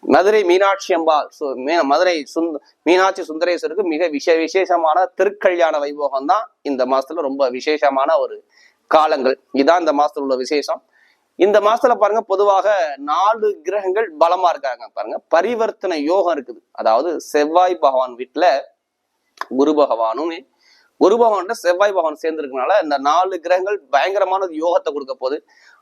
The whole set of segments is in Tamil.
மதுரை மீனாட்சி அம்பாள் சு- மதுரை சுந்த மீனாட்சி சுந்தரேஸ்வருக்கு மிக விஷ விசேஷமான திருக்கல்யாண வைபோகம் தான் இந்த மாசத்துல ரொம்ப விசேஷமான ஒரு காலங்கள். இதான் இந்த மாசத்துல உள்ள விசேஷம். இந்த மாசத்துல பாருங்க பொதுவாக நாலு கிரகங்கள் பலமா இருக்காங்க பாருங்க. பரிவர்த்தனை யோகம் இருக்குது. அதாவது செவ்வாய் பகவான் வீட்டுல குரு பகவானும் குரு பகவான் செவ்வாய் பகவான் சேர்ந்திருக்கனால இந்த நாலு கிரகங்கள் பயங்கரமான ஒரு யோகத்தை கொடுக்க போகுது.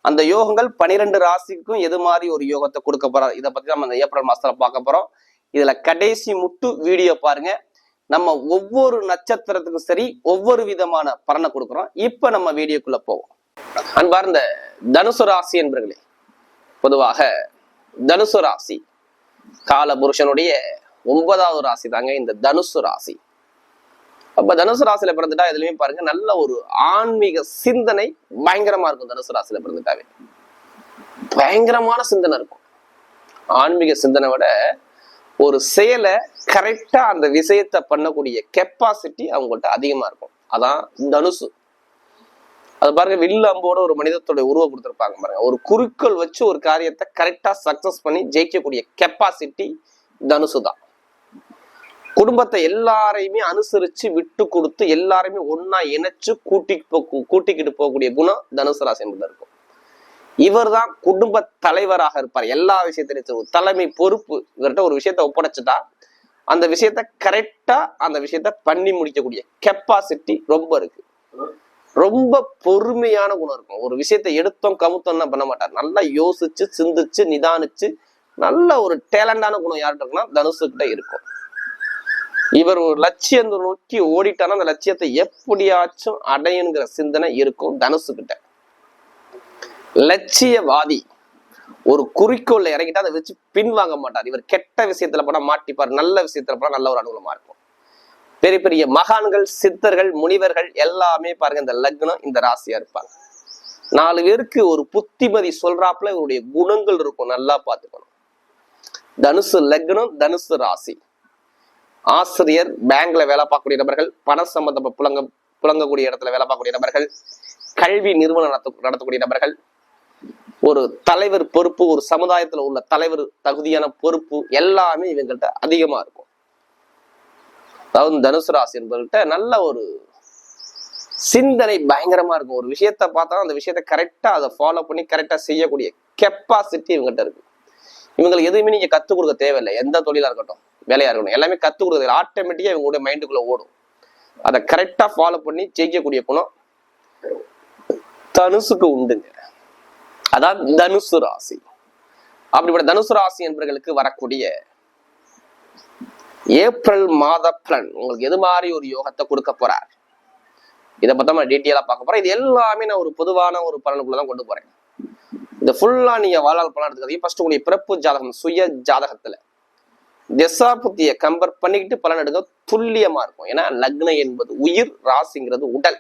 அந்த யோகங்கள் பனிரெண்டு ராசிக்கும் எது மாதிரி ஒரு யோகத்தை கொடுக்க போறாரு? இதை பத்தி நம்ம இந்த ஏப்ரல் மாசத்துல பார்க்க போறோம். இதுல கடைசி முட்டு வீடியோ பாருங்க. நம்ம ஒவ்வொரு நட்சத்திரத்துக்கும் சரி ஒவ்வொரு விதமான பலனை கொடுக்குறோம். இப்ப நம்ம வீடியோக்குள்ள போவோம். அன்பார்ந்த தனுசு ராசி என்பர்களே பொதுவாக தனுசு ராசி கால புருஷனுடைய ஒன்பதாவது ராசி தாங்க இந்த தனுசு ராசி. அப்ப தனுசு ராசியில பிறந்துட்டா இதுலயுமே பாருங்க நல்ல ஒரு ஆன்மீக சிந்தனை பயங்கரமா இருக்கும் தனுசு ராசியில பிறந்துட்டாவே. பயங்கரமான சிந்தனை இருக்கும். ஆன்மீக சிந்தனை விட ஒரு செயலை கரெக்டா அந்த விஷயத்தை பண்ணக்கூடிய கெப்பாசிட்டி அவங்கள்ட்ட அதிகமா இருக்கும். அதான் தனுசு. அது பாருங்க வில்லு அம்போட ஒரு மனிதத்தோட உருவம் கொடுத்துருப்பாங்க பாருங்க. ஒரு குறுக்கள் வச்சு ஒரு காரியத்தை கரெக்டா சக்சஸ் பண்ணி ஜெயிக்கக்கூடிய கெப்பாசிட்டி தனுசு தான் குடும்பத்தை எல்லாரையுமே அனுசரிச்சு விட்டு கொடுத்து எல்லாரையுமே ஒன்னா இணைச்சு கூட்டி போ கூட்டிக்கிட்டு போகக்கூடிய குணம் தனுசு ராசி என்பது இருக்கும். இவர் தான் குடும்ப தலைவராக இருப்பார். எல்லா விஷயத்திலையும் ஒரு தலைமை பொறுப்பு இவர்கிட்ட ஒரு விஷயத்த ஒப்படைச்சுட்டா அந்த விஷயத்த கரெக்டா அந்த விஷயத்த பண்ணி முடிக்கக்கூடிய கெப்பாசிட்டி ரொம்ப இருக்கு. ரொம்ப பொறுமையான குணம் இருக்கும். ஒரு விஷயத்தை எடுத்தோம் கமுத்தோம்னா பண்ண மாட்டார். நல்லா யோசிச்சு சிந்திச்சு நிதானிச்சு நல்ல ஒரு டேலண்டான குணம் யார்கிட்ட இருக்குன்னா தனுசு கிட்ட இருக்கும். இவர் ஒரு லட்சியத்தை நோக்கி ஓடிட்டானா அந்த லட்சியத்தை எப்படியாச்சும் அடையணுங்கிற சிந்தனை இருக்கும் தனுசு கிட்ட லட்சியவாதி ஒரு குறிக்கோள்ல இறங்கிட்டா அதை வச்சு பின்வாங்க மாட்டார். இவர் கெட்ட விஷயத்துல போனா மாட்டிப்பார் நல்ல விஷயத்துல போனா நல்ல ஒரு அனுகூலமா இருக்கும். பெரிய பெரிய மகான்கள் சித்தர்கள் முனிவர்கள் எல்லாமே பாருங்க இந்த லக்னம் இந்த ராசியா இருப்பாங்க. நாலு பேருக்கு ஒரு புத்திமதி சொல்றாப்புல இவருடைய குணங்கள் இருக்கும் நல்லா பார்த்துக்கணும். தனுசு லக்னம் தனுசு ராசி. ஆசிரியர் பேங்க்ல வேலை பார்க்கக்கூடிய நபர்கள் பண சம்பந்தப்பட்ட புலங்க புழங்கக்கூடிய இடத்துல வேலை பார்க்கக்கூடிய நபர்கள் கல்வி நிறுவனம் நடத்த நடத்தக்கூடிய நபர்கள் ஒரு தலைவர் பொறுப்பு ஒரு சமுதாயத்துல உள்ள தலைவர் தகுதியான பொறுப்பு எல்லாமே இவங்கள்ட்ட அதிகமா இருக்கும். அதாவது தனுசு ராசி என்பவர்கிட்ட நல்ல ஒரு சிந்தனை பயங்கரமா இருக்கும். ஒரு விஷயத்த பார்த்தா அந்த விஷயத்த கரெக்டா அதை ஃபாலோ பண்ணி கரெக்டா செய்யக்கூடிய கெப்பாசிட்டி இவங்ககிட்ட இருக்கு. இவங்களுக்கு எதுவுமே நீங்க கத்துக் கொடுக்க தேவையில்லை. எந்த தொழிலா இருக்கட்டும். வேலையா இருக்கணும். எல்லாமே கத்துக் கொடுக்குறது ஆட்டோமேட்டிக்காக இவங்களுடைய மைண்டுக்குள்ளே ஓடும். அதை கரெக்டா ஃபாலோ பண்ணி ஜெயிக்கக்கூடிய குணம் தனுசுக்கு உண்டுங்க. அதான் தனுசு ராசி. அப்படிப்பட்ட தனுசு ராசி என்பவர்களுக்கு வரக்கூடிய ஏப்ரல் மாத பலன். உங்களுக்கு எது மாதிரி ஒரு யோகத்தை கொடுக்க போறார்? இதை பத்தி நம்ம டீட்டெயிலா பார்க்க போறேன் இது எல்லாமே நான் ஒரு பொதுவான ஒரு பலனுக்குள்ள தான் கொண்டு போறேன். இந்த ஃபுல்லா நீங்க வாழ்நாள் பலன் எடுத்துக்காதீங்க. ஃபர்ஸ்ட் உங்களுடைய பிறப்பு ஜாதகம் சுய ஜாதகத்துல. திசா புத்தியை கம்பேர் பண்ணிக்கிட்டு பலன் எடுக்க துல்லியமா இருக்கும். ஏன்னா லக்னம் என்பது உயிர் ராசிங்கிறது உடல்.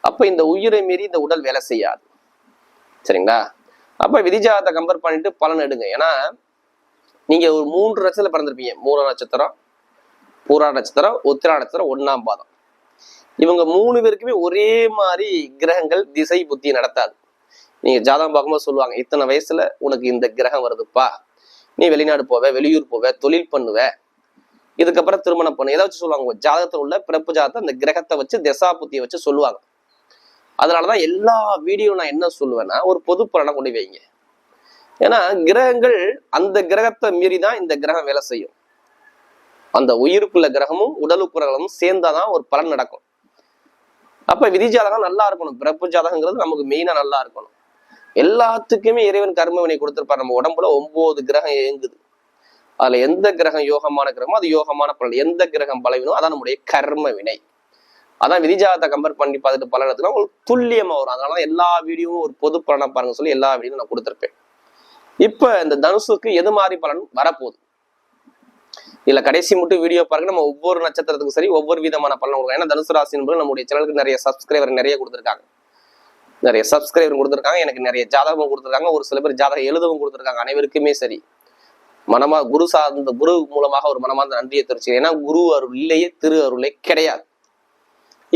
அப்ப இந்த உயிரை மீறி இந்த உடல் வேலை செய்யாது. சரிங்களா? அப்ப விதிஜாதத்தை கம்பேர் பண்ணிட்டு பலன் எடுங்க. ஏன்னா நீங்க ஒரு மூன்று நட்சத்திரம் பிறந்திருப்பீங்க. மூல நட்சத்திரம் பூரா நட்சத்திரம் உத்திரா நட்சத்திரம் ஒன்னாம் பாதம். இவங்க மூணு பேருக்குமே ஒரே மாதிரி கிரகங்கள் திசை புத்தி நடத்தாது. நீங்க ஜாதகம் பார்க்கும்போது சொல்லுவாங்க இத்தனை வயசுல உனக்கு இந்த கிரகம் வருதுப்பா. நீ வெளிநாடு போவ வெளியூர் போவ தொழில் பண்ணுவ. இதுக்கப்புறம் திருமணம் பண்ணு. வச்சு சொல்லுவாங்க. ஜாதகத்தில் உள்ள பிறப்பு ஜாதகத்தை அந்த கிரகத்தை வச்சு திசா புத்தியை வச்சு சொல்லுவாங்க. அதனாலதான் எல்லா வீடியோ நான் என்ன சொல்லுவேன்னா ஒரு பொது பலனை கொண்டு வைங்க. ஏன்னா கிரகங்கள் அந்த கிரகத்தை மீறி தான் இந்த கிரகம் வேலை செய்யும். அந்த உயிருக்குள்ள கிரகமும் உடலுக்குறகளும் சேர்ந்தாதான் ஒரு பலன் நடக்கும். அப்ப விதி ஜாதகம் நல்லா இருக்கணும். பிறப்பு ஜாதகங்கிறது நமக்கு மெயினா நல்லா இருக்கணும். எல்லாத்துக்குமே இறைவன் கர்ம வினை நம்ம உடம்புல ஒன்பது கிரகம் இயங்குது. அதுல எந்த கிரகம் யோகமான கிரகமோ அது யோகமான பலன். எந்த கிரகம் பலவினோ அதான் நம்முடைய கர்ம வினை அதான் விதிஜாதத்தை கம்பேர் பண்ணி பார்த்துட்டு பலன் எடுத்துனா உங்களுக்கு துல்லியமா வரும். அதனால எல்லா வீடியோவும் ஒரு பொது பலனா பாருங்க சொல்லி எல்லா வீடியும் நான் கொடுத்துருப்பேன். இப்ப இந்த தனுசுக்கு எது மாதிரி பலன் வரப்போகுது? இல்ல கடைசி மட்டும் வீடியோ பாருங்க. நம்ம ஒவ்வொரு நட்சத்திரத்துக்கும் சரி ஒவ்வொரு விதமான பலன் கொடுக்கலாம். ஏன்னா தனுசு ராசி நம்மளுடைய நம்முடைய சேனலுக்கு நிறைய சப்ஸ்கிரைபர் நிறைய கொடுத்துருக்காங்க. நிறைய சப்ஸ்கிரைபர் கொடுத்துருக்காங்க. எனக்கு நிறைய ஜாதகமும் கொடுத்துருக்காங்க. ஒரு சில பேர் ஜாதகம் எழுதவும் கொடுத்துருக்காங்க. அனைவருக்குமே சரி. மனமா குரு சார்ந்த குரு மூலமாக ஒரு மனமார்ந்த நன்றியை தெரிவிச்சு ஏன்னா குரு அருள் இல்லையே திரு அருளே கிடையாது.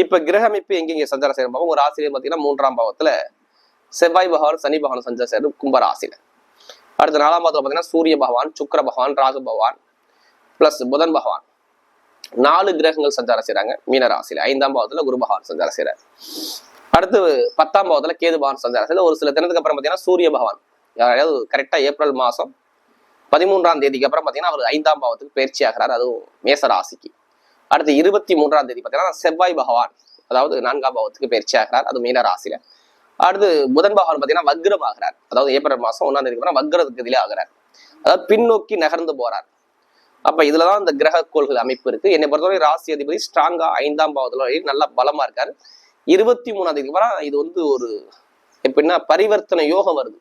இப்ப கிரகமைப்பு எங்கெங்க சஞ்சாரம் செய்யற பாவம் ஒரு ஆசிரியர் பார்த்தீங்கன்னா மூன்றாம் பாவத்துல செவ்வாய் பகவான் சனி பகவான் சஞ்சாரம் செய்யறது கும்பராசியில அடுத்த நாலாம் பாவத்துல பார்த்தீங்கன்னா சூரிய பகவான் சுக்கிர பகவான் ராகு பகவான் பிளஸ் புதன் பகவான். நாலு கிரகங்கள் சஞ்சாரம் செய்யறாங்க. மீனராசியில ஐந்தாம் பாவத்துல குரு பகவான் சஞ்சாரம் செய்யறாரு. அடுத்து பத்தாம் பாவத்துல கேது பகவான் சஞ்சாரம். ஒரு சில தினத்துக்கு அப்புறம் பார்த்தீங்கன்னா சூரிய பகவான். அதாவது கரெக்டா ஏப்ரல் மாசம் பதிமூன்றாம் தேதிக்கு அப்புறம் பார்த்தீங்கன்னா அவர் ஐந்தாம் பாவத்துக்கு பயிற்சி ஆகிறார். அதுவும் மேச ராசிக்கு. அடுத்து இருபத்தி மூன்றாம் தேதி பார்த்தீங்கன்னா செவ்வாய் பகவான் அதாவது நான்காம் பாவத்துக்கு பயிற்சி ஆகிறார். அது மீன ராசியில. அடுத்து புதன் பகவான் பார்த்தீங்கன்னா வக்ரம் ஆகிறார். அதாவது ஏப்ரல் மாசம் ஒன்றாம் தேதிக்கு அப்புறம் வக்ரத்துக்கு இதிலே ஆகிறார். அதாவது பின்னோக்கி நகர்ந்து போறார். அப்ப இதுலதான் இந்த கிரக கோள்கள் அமைப்பு இருக்கு. என்னை பொறுத்தவரை ராசி அதிபதி ஸ்ட்ராங்கா ஐந்தாம் பாவத்துல நல்லா பலமா இருக்காரு. இருபத்தி மூணாம் தேதிக்கு வர இது வந்து ஒரு எப்படின்னா பரிவர்த்தனை யோகம் வருது.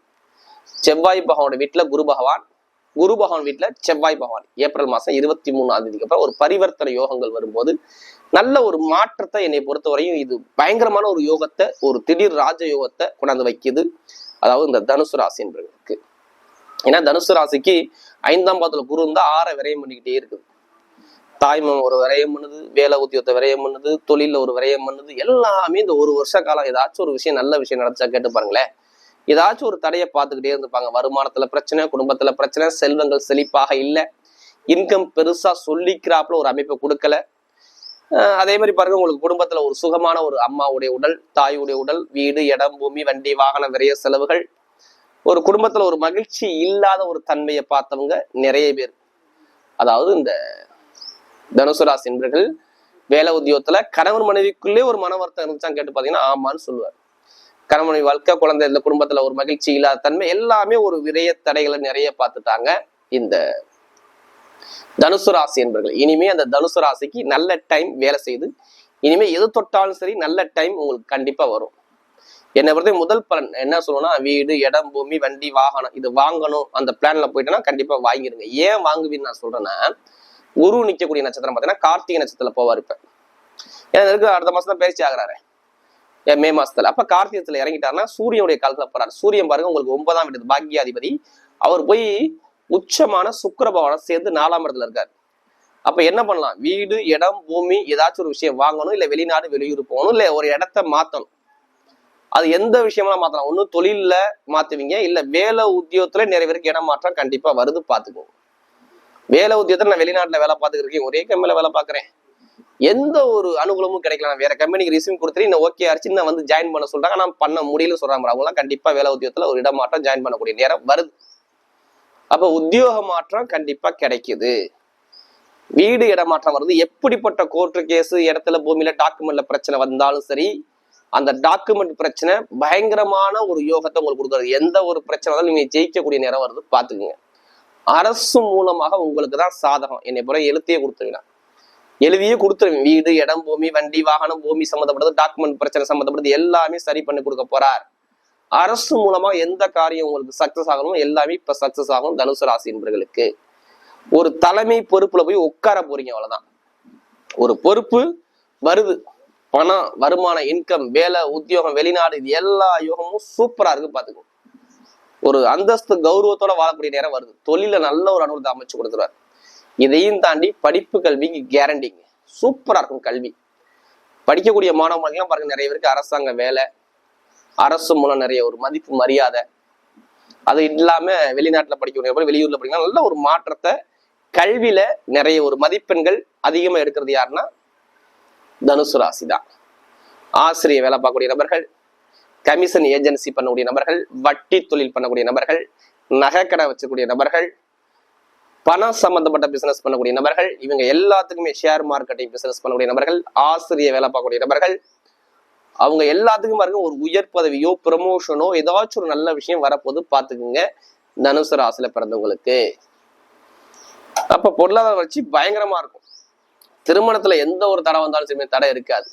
செவ்வாய் பகவானோட வீட்டுல குரு பகவான் குரு பகவான் வீட்டுல செவ்வாய் பகவான் ஏப்ரல் மாசம் இருபத்தி மூணாம் தேதிக்கு அப்புறம் ஒரு பரிவர்த்தனை யோகங்கள் வரும்போது நல்ல ஒரு மாற்றத்தை என்னை பொறுத்தவரையும் இது பயங்கரமான ஒரு யோகத்தை ஒரு திடீர் ராஜ யோகத்தை கொண்டாந்து வைக்குது. அதாவது இந்த தனுசு ராசி என்பவர்களுக்கு. ஏன்னா தனுசு ராசிக்கு ஐந்தாம் பாதத்துல குரு இருந்தா ஆறை விரயம் பண்ணிக்கிட்டே இருக்குது. தாய்மம் ஒரு விரயம் பண்ணுது வேலை உத்தியோகத்தை விரயம் பண்ணுது தொழில ஒரு விரயம் பண்ணுது எல்லாமே இந்த ஒரு வருஷ காலம் ஏதாச்சும் ஒரு விஷயம் நல்ல விஷயம் நடந்துச்சா கேட்டு பாருங்களேன். ஏதாச்சும் ஒரு தடையை பார்த்துக்கிட்டே இருந்துப்பாங்க. வருமானத்துல பிரச்சனை குடும்பத்துல பிரச்சனை செல்வங்கள் செழிப்பாக இல்லை. இன்கம் பெருசா சொல்லிக்கிறாப்புல ஒரு அமைப்பை கொடுக்கல. அதே மாதிரி பாருங்க உங்களுக்கு குடும்பத்துல ஒரு சுகமான ஒரு அம்மாவுடைய உடல் தாயுடைய உடல் வீடு இடம் பூமி வண்டி வாகன விரைய செலவுகள். ஒரு குடும்பத்துல ஒரு மகிழ்ச்சி இல்லாத ஒரு தன்மையை பார்த்தவங்க நிறைய பேர். அதாவது இந்த தனுசு ராசி என்பர்கள் வேலை உத்தியோகத்துல கணவன் மனைவிக்குள்ளே ஒரு மன வருத்தம் இருந்துச்சான்னு கேட்டு பாத்தீங்கன்னா ஆமான்னு சொல்லுவார். கணவனை வாழ்க்கை குழந்தை இந்த குடும்பத்துல ஒரு மகிழ்ச்சி இல்லாத தன்மை எல்லாமே ஒரு விரைய தடைகளை நிறைய பார்த்துட்டாங்க இந்த தனுசு ராசி என்பர்கள். இனிமே அந்த தனுசு ராசிக்கு நல்ல டைம் வேலை செய்து இனிமே எது தொட்டாலும் சரி நல்ல டைம் உங்களுக்கு கண்டிப்பா வரும். என்னை பொறுத்த முதல் பலன் என்ன சொல்லணும்னா வீடு இடம் பூமி வண்டி வாகனம் இது வாங்கணும் அந்த பிளான்ல போயிட்டோன்னா கண்டிப்பா வாங்கிருங்க. ஏன் வாங்குவீன்னு நான் சொல்றேன்னா குரு நிக்கக்கூடிய நட்சத்திரம் பார்த்தீங்கன்னா கார்த்திகை நட்சத்திரத்தில் போவார் இப்போ. ஏன்னா இருக்கு அடுத்த மாதம் தான் பயிற்சி ஆகிறாரு. ஏன் மே மாசத்துல. அப்ப கார்த்திகத்துல இறங்கிட்டாருன்னா சூரியனுடைய காலத்துல போறாரு. சூரியன் பாருங்க உங்களுக்கு ஒன்பதாம் வீடு பாக்கியாதிபதி அவர் போய் உச்சமான சுக்கிர சேர்ந்து நாலாம் இடத்துல இருக்காரு. அப்ப என்ன பண்ணலாம்? வீடு இடம் பூமி ஏதாச்சும் ஒரு விஷயம் வாங்கணும் இல்ல வெளிநாடு வெளியூர் போகணும் இல்ல ஒரு இடத்த மாத்தணும். அது எந்த விஷயமா மாத்தலாம்? ஒன்னும் தொழில்ல மாத்துவீங்க இல்ல வேலை உத்தியோகத்துல நிறைய பேருக்கு இடம் மாற்றம் கண்டிப்பா வருது பாத்துக்கோங்க. வேலை உத்தியோகத்துல நான் வெளிநாட்டுல வேலை பார்த்துட்டு ஒரே கம்பெனியில் வேலை பார்க்குறேன். எந்த ஒரு அனுகூலமும் கிடைக்கல. நான் வேற கம்பெனிக்கு ரிசீவ் கொடுத்துட்டு இன்னும் ஓகே ஆச்சு நான் வந்து ஜாயின் பண்ண சொல்றாங்க. நான் பண்ண முடியல சொல்றாங்க அவங்களாம் கண்டிப்பா வேலை உத்தியோகத்துல ஒரு இடமாற்றம் ஜாயின் பண்ணக்கூடிய நேரம் வருது. அப்ப உத்தியோக மாற்றம் கண்டிப்பா கிடைக்குது. வீடு இடமாற்றம் வருது. எப்படிப்பட்ட கோர்ட்டு கேஸ் இடத்துல பூமியில டாக்குமெண்ட்ல பிரச்சனை வந்தாலும் சரி அந்த டாக்குமெண்ட் பிரச்சனை பயங்கரமான ஒரு யோகத்தை உங்களுக்கு கொடுக்குறது. எந்த ஒரு பிரச்சனை வந்தாலும் நீங்க ஜெயிக்கக்கூடிய நேரம் வருது. பாத்துக்குங்க அரசு மூலமாக உங்களுக்கு தான் சாதகம். என்னை பிறகு எழுத்தையே கொடுத்துருவீங்க எழுதியே கொடுத்துருவீங்க வீடு இடம் பூமி வண்டி வாகனம் பூமி சம்மந்தப்பட்டது டாக்குமெண்ட் பிரச்சனை சம்மந்தப்பட்டது எல்லாமே சரி பண்ணி கொடுக்க போறார். அரசு மூலமா எந்த காரியம் உங்களுக்கு சக்சஸ் ஆகணும் எல்லாமே இப்ப சக்சஸ் ஆகும் தனுசு ராசி என்பவர்களுக்கு ஒரு தலைமை பொறுப்புல போய் உட்கார போறீங்க அவ்வளவுதான். ஒரு பொறுப்பு வருது. பணம் வருமான இன்கம் வேலை உத்தியோகம் வெளிநாடு இது எல்லா யோகமும் சூப்பரா இருக்கு பாத்துக்கோ. ஒரு அந்தஸ்து கௌரவத்தோட வாழக்கூடிய நேரம் வருது. தொழில நல்ல ஒரு அனுபவத்தை அமைச்சு கொடுத்துருவார். இதையும் தாண்டி படிப்பு கல்விக்கு கேரண்டிங்க சூப்பரா இருக்கும் கல்வி. படிக்கக்கூடிய மாணவர்கள்லாம் பாருங்க நிறைய பேருக்கு அரசாங்க வேலை அரசு மூலம் நிறைய ஒரு மதிப்பு மரியாதை. அது இல்லாம வெளிநாட்டுல படிக்கக்கூடிய வெளியூர்ல படிக்கலாம் நல்ல ஒரு மாற்றத்தை கல்வியில நிறைய ஒரு மதிப்பெண்கள் அதிகமா எடுக்கிறது யாருன்னா தனுசு ராசி தான் ஆசிரியர் வேலை பார்க்கக்கூடிய நபர்கள் கமிஷன் ஏஜென்சி பண்ணக்கூடிய நபர்கள் வட்டி தொழில் பண்ணக்கூடிய நபர்கள் நகைக்கடை வச்சக்கூடிய நபர்கள் பணம் சம்பந்தப்பட்ட பிசினஸ் பண்ணக்கூடிய நபர்கள் இவங்க எல்லாத்துக்குமே ஷேர் மார்க்கெட்டிங் பிசினஸ் பண்ணக்கூடிய நபர்கள் ஆசிரியர் வேலை பார்க்கக்கூடிய நபர்கள் அவங்க எல்லாத்துக்கும் பாருங்க ஒரு உயர் பதவியோ ப்ரமோஷனோ ஏதாச்சும் ஒரு நல்ல விஷயம் வரப்போது பார்த்துக்குங்க. தனுசு ராசியில பிறந்தவங்களுக்கு. அப்ப பொருளாதார வளர்ச்சி பயங்கரமா இருக்கும். திருமணத்துல எந்த ஒரு தடை வந்தாலும் சரி தடை இருக்காது.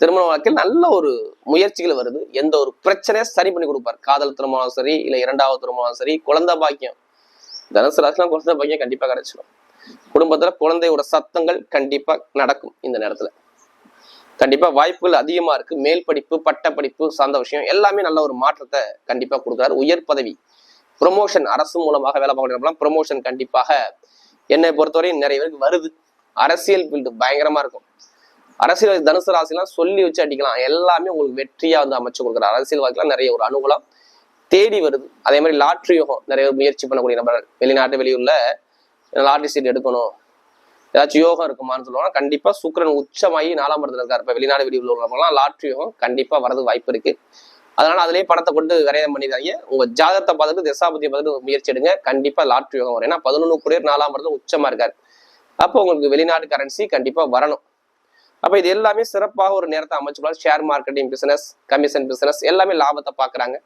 திருமண வாழ்க்கையில் நல்ல ஒரு முயற்சிகள் வருது. எந்த ஒரு பிரச்சனையை சரி பண்ணி கொடுப்பார். காதல் திருமணம் சரி இல்ல இரண்டாவது திருமணம் சரி குழந்தை பாக்கியம். தனுசு ராசிலாம் குழந்தை பாக்கியம் கண்டிப்பா கிடைச்சிடும் குடும்பத்துல குழந்தையோட சத்தங்கள் கண்டிப்பா நடக்கும் இந்த நேரத்துல. கண்டிப்பா வாய்ப்புகள் அதிகமா இருக்கு. மேல் படிப்பு பட்ட படிப்பு சார்ந்த விஷயம் எல்லாமே நல்ல ஒரு மாற்றத்தை கண்டிப்பா கொடுக்குறாரு. உயர் பதவி ப்ரொமோஷன் அரசு மூலமாக வேலை பார்க்கலாம் ப்ரொமோஷன் கண்டிப்பாக என்னை பொறுத்தவரையும் நிறைய பேருக்கு வருது. அரசியல் ஃபீல்டு பயங்கரமா இருக்கும். அரசியல் தனுசு ராசிலாம் சொல்லி வச்சு அடிக்கலாம். எல்லாமே உங்களுக்கு வெற்றியா வந்து அமைச்சு கொடுக்குற அரசியல் வாழ்க்கைலாம் நிறைய ஒரு அனுகூலம் தேடி வருது. அதே மாதிரி லாட்ரி யோகம் நிறைய முயற்சி பண்ணக்கூடிய நபர் வெளிநாட்டு வெளியூர்ல லாட்ரி சீட் எடுக்கணும். ஏதாச்சும் யோகம் இருக்குமான்னு சொல்லுவாங்க. கண்டிப்பா சுக்கிரன் உச்சமாகி நாலாம் இடத்துல இருக்காரு. இப்ப வெளிநாடு வெளியூர்ல உள்ளவங்கலாம் லாட்ரி யோகம் கண்டிப்பா வரது வாய்ப்பு இருக்கு. அதனால அதுலயே பணத்தை கொண்டு விரயம் பண்ணிடாதீங்க. உங்க ஜாதகத்தை பார்த்துட்டு தசாபதியை பார்த்துட்டு முயற்சி எடுங்க. கண்டிப்பா லாட்ரி யோகம் வரும். ஏன்னா பதினொன்று குடியர் நாலாம் இடத்துல உச்சமா இருக்காரு. அப்போ உங்களுக்கு வெளிநாட்டு கரன்சி கண்டிப்பா வரணும். அப்ப இது எல்லாமே சிறப்பாக ஒரு நேரத்தை அமைச்சுக்கலாம் share marketing business commission business எல்லாமே லாபத்தை பாக்குறாங்க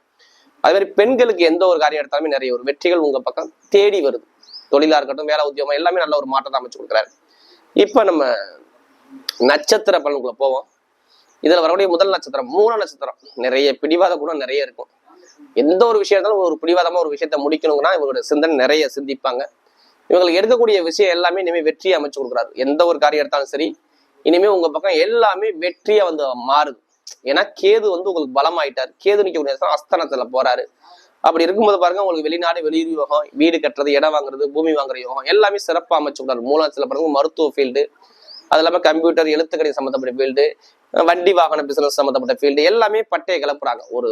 அதே மாதிரி பெண்களுக்கு எந்த ஒரு காரியம் எடுத்தாலுமே நிறைய ஒரு வெற்றிகள் உங்க பக்கம் தேடி வருது. தொழிலா இருக்கட்டும் வேலை உத்தியோகம் எல்லாமே நல்ல ஒரு மாற்றத்தை அமைச்சு கொடுக்குறாரு. இப்ப நம்ம நட்சத்திர பலன்குள்ள போவோம். இதுல வரக்கூடிய முதல் நட்சத்திரம் மூணு நட்சத்திரம். நிறைய பிடிவாத குணம் நிறைய இருக்கும். எந்த ஒரு விஷயம் இருந்தாலும் ஒரு பிடிவாதமா ஒரு விஷயத்த முடிக்கணுங்கன்னா இவங்களோட சிந்தனை நிறைய சிந்திப்பாங்க. இவங்களுக்கு எடுக்கக்கூடிய விஷயம் எல்லாமே இனிமே வெற்றியை அமைச்சு கொடுக்குறாரு. எந்த ஒரு காரியம் எடுத்தாலும் சரி இனிமே உங்க பக்கம் எல்லாமே வெற்றியா வந்து மாறுது. ஏன்னா கேது வந்து உங்களுக்கு பலமாயிட்டார். கேது நிக்கக்கூடிய அஸ்தானத்துல அஸ்தனத்துல போறாரு. அப்படி இருக்கும்போது பாருங்க உங்களுக்கு வெளிநாடு வெளியூர் யோகம் வீடு கட்டுறது இடம் வாங்குறது பூமி வாங்குற யோகம் எல்லாமே சிறப்பா அமைச்சு விடாரு மூலாத்துல பாருங்க மருத்துவ ஃபீல்டு அது இல்லாம கம்ப்யூட்டர் எழுத்துக்கணி சம்மந்தப்பட்ட ஃபீல்டு வண்டி வாகன பிசினஸ் சம்மந்தப்பட்ட ஃபீல்டு எல்லாமே பட்டையை கிளப்புறாங்க ஒரு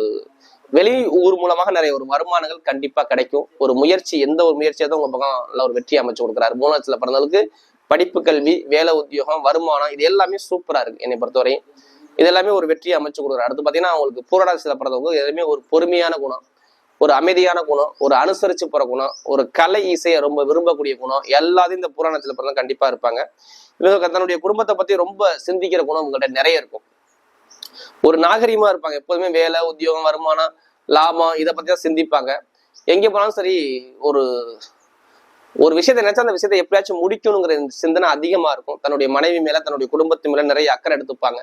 வெளி ஊர் மூலமாக நிறைய ஒரு வருமானங்கள் கண்டிப்பா கிடைக்கும். ஒரு முயற்சி எந்த ஒரு முயற்சியாக உங்க பக்கம் நல்ல ஒரு வெற்றி அமைச்சு கொடுக்குறாரு. மூலத்துல பிறந்தவங்களுக்கு படிப்பு கல்வி வேலை உத்தியோகம் வருமானம் இது எல்லாமே சூப்பரா இருக்கு என்னை பொறுத்தவரையும். இது எல்லாமே ஒரு வெற்றியை அமைச்சு கொடுக்குறாரு அடுத்து பாத்தீங்கன்னா அவங்களுக்கு பூரடாசியில பிறந்தவங்க எதுவுமே ஒரு பொறுமையான குணம். ஒரு அமைதியான குணம் ஒரு அனுசரிச்சு போற குணம் ஒரு கலை இசையை ரொம்ப விரும்பக்கூடிய குணம் எல்லாத்தையும் இந்த புராணத்துல பிறந்த கண்டிப்பா இருப்பாங்க. இவங்க தன்னுடைய குடும்பத்தை பத்தி ரொம்ப சிந்திக்கிற குணம் உங்கள்கிட்ட நிறைய இருக்கும். ஒரு நாகரிகமா இருப்பாங்க. எப்போதுமே வேலை உத்தியோகம் வருமானம் லாபம் இதை பத்தி தான் சிந்திப்பாங்க. எங்க போனாலும் சரி ஒரு ஒரு விஷயத்தை நினைச்சா அந்த விஷயத்தை எப்படியாச்சும் முடிக்கணுங்கிற சிந்தனை அதிகமா இருக்கும். தன்னுடைய மனைவி மேல தன்னுடைய குடும்பத்து மேல நிறைய அக்கறை எடுத்துப்பாங்க.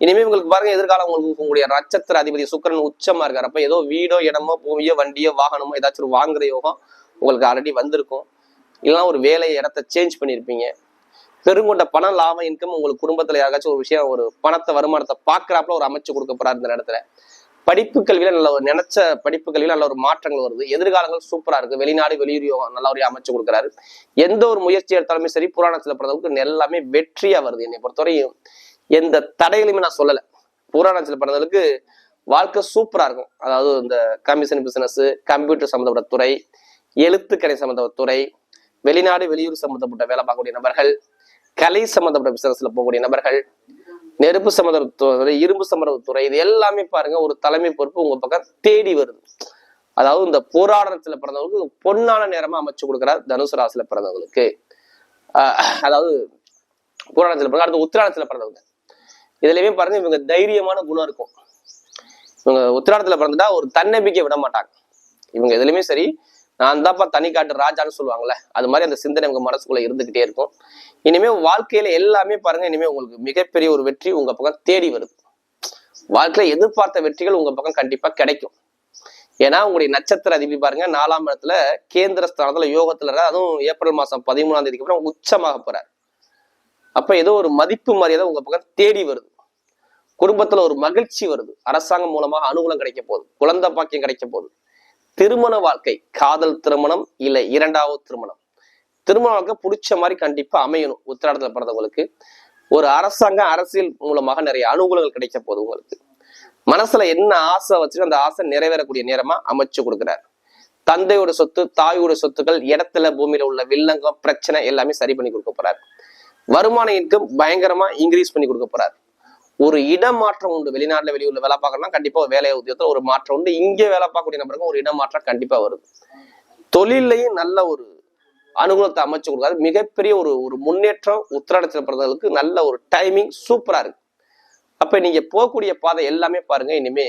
இனிமே உங்களுக்கு பாருங்க எதிர்காலம் உங்களுக்கு உங்களுடைய நட்சத்திர அதிபதி சுக்கரன் உச்சமா இருக்காரு. அப்ப ஏதோ வீடோ இடமோ பூமியோ வண்டியோ வாகனமோ ஏதாச்சும் ஒரு வாங்குற யோகம் உங்களுக்கு ஆல்ரெடி வந்திருக்கும். இல்லைன்னா ஒரு வேலை இடத்த சேஞ்ச் பண்ணியிருப்பீங்க. பெருங்கொண்ட பண லாபம் இன்கம் உங்களுக்கு குடும்பத்துல யாராச்சும் ஒரு விஷயம் ஒரு பணத்தை வருமானத்தை பாக்குறாப்புல ஒரு அமைச்சு கொடுக்க போறாரு இந்த இடத்துல படிப்பு கல்வியில நல்ல ஒரு நினைச்ச படிப்பு கல்வியில நல்ல ஒரு மாற்றங்கள் வருது. எதிர்காலங்கள் சூப்பரா இருக்கு. வெளிநாடு வெளியூர் நல்ல ஒரு அமைச்சு கொடுக்குறாரு. எந்த ஒரு முயற்சி எடுத்தாலுமே சரி புராணத்துல பிறந்தவங்களுக்கு எல்லாமே வெற்றியா வருது. என்னை பொறுத்தவரையும் எந்த தடைகளையுமே நான் சொல்லலை. புராணத்தில் பிறந்தவங்களுக்கு வாழ்க்கை சூப்பரா இருக்கும். அதாவது இந்த கமிஷன் பிசினஸ் கம்ப்யூட்டர் சம்மந்தப்பட்ட துறை எழுத்துக்கணி சம்மந்தப்பட்ட துறை வெளிநாடு வெளியூர் சம்மந்தப்பட்ட வேலை பார்க்கக்கூடிய நபர்கள் கலை சம்பந்தப்பட்ட பிசினஸ்ல போகக்கூடிய நபர்கள் நெருப்பு சம்பந்தத்துறை இரும்பு சமரத்துறை இது எல்லாமே பாருங்க ஒரு தலைமை பொறுப்பு உங்க பக்கம் தேடி வருது. அதாவது இந்த போராடத்துல பிறந்தவங்களுக்கு பொன்னான நேரமா அமைச்சு கொடுக்குறாரு தனுசு ராசியில பிறந்தவங்களுக்கு. ஆஹ் அதாவது போராடத்துல பிறந்த அடுத்து உத்திராடத்துல பிறந்தவங்க. இதுலயுமே பாருங்க இவங்க தைரியமான குணம் இருக்கும். இவங்க உத்திராடத்துல பிறந்துட்டா ஒரு தன்னம்பிக்கை விட மாட்டாங்க. இவங்க எதுலயுமே சரி நான் தான்ப்பா தனி காட்டு ராஜான்னு சொல்லுவாங்கல்ல அது மாதிரி அந்த சிந்தனை உங்க மனசுக்குள்ள இருந்துகிட்டே இருக்கும். இனிமே வாழ்க்கையில எல்லாமே பாருங்க இனிமே உங்களுக்கு மிகப்பெரிய ஒரு வெற்றி உங்க பக்கம் தேடி வருது. வாழ்க்கையில எதிர்பார்த்த வெற்றிகள் உங்க பக்கம் கண்டிப்பா கிடைக்கும். ஏன்னா உங்களுடைய நட்சத்திர அதிபதி பாருங்க நாலாம் இடத்துல கேந்திர ஸ்தானத்துல யோகத்துல அதுவும் ஏப்ரல் மாசம் பதிமூணாம் தேதிக்கு அப்புறம் உச்சமாக போறாரு. அப்ப ஏதோ ஒரு மதிப்பு மரியாதை உங்க பக்கம் தேடி வருது. குடும்பத்துல ஒரு மகிழ்ச்சி வருது. அரசாங்கம் மூலமாக அனுகூலம் கிடைக்க போகுது. குழந்தை பாக்கியம் கிடைக்க போகுது. திருமண வாழ்க்கை. காதல் திருமணம் இல்லை இரண்டாவது திருமணம். திருமண வாழ்க்கை பிடிச்ச மாதிரி கண்டிப்பா அமையணும் உத்திராடத்துல பிறந்தவங்களுக்கு. ஒரு அரசாங்க அரசியல் மூலமாக நிறைய அனுகூலங்கள் கிடைக்க போகுது உங்களுக்கு. மனசுல என்ன ஆசை வச்சு அந்த ஆசை நிறைவேறக்கூடிய நேரமா அமைச்சு கொடுக்குறாரு. தந்தையோட சொத்து தாயோட சொத்துக்கள் இடத்துல பூமியில உள்ள வில்லங்கம் பிரச்சனை எல்லாமே சரி பண்ணி கொடுக்க போறாரு. வருமான இன்கம் பயங்கரமா இன்க்ரீஸ் பண்ணி கொடுக்க போறாரு. ஒரு இடமாற்றம் உண்டு. வெளிநாட்டில் வெளியூர்ல வேலை பார்க்கறதுனா கண்டிப்பா வேலை உத்தியோகத்தில் ஒரு மாற்றம் உண்டு. இங்கே வேலை பார்க்கக்கூடிய நபருக்கும் ஒரு இடமாற்றம் கண்டிப்பா வருது. தொழிலையும் நல்ல ஒரு அனுகூலத்தை அமைச்சு கொடுக்காது. மிகப்பெரிய ஒரு ஒரு முன்னேற்றம் உத்திராடத்தில் பிறந்தவர்களுக்கு நல்ல ஒரு டைமிங் சூப்பரா இருக்கு. அப்ப நீங்க போகக்கூடிய பாதை எல்லாமே பாருங்க. இனிமே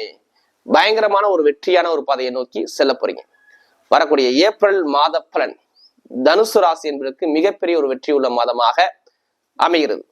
பயங்கரமான ஒரு வெற்றியான ஒரு பாதையை நோக்கி செல்ல போறீங்க. வரக்கூடிய ஏப்ரல் மாத பலன் தனுசு ராசி என்பதற்கு மிகப்பெரிய ஒரு வெற்றி உள்ள மாதமாக அமைகிறது.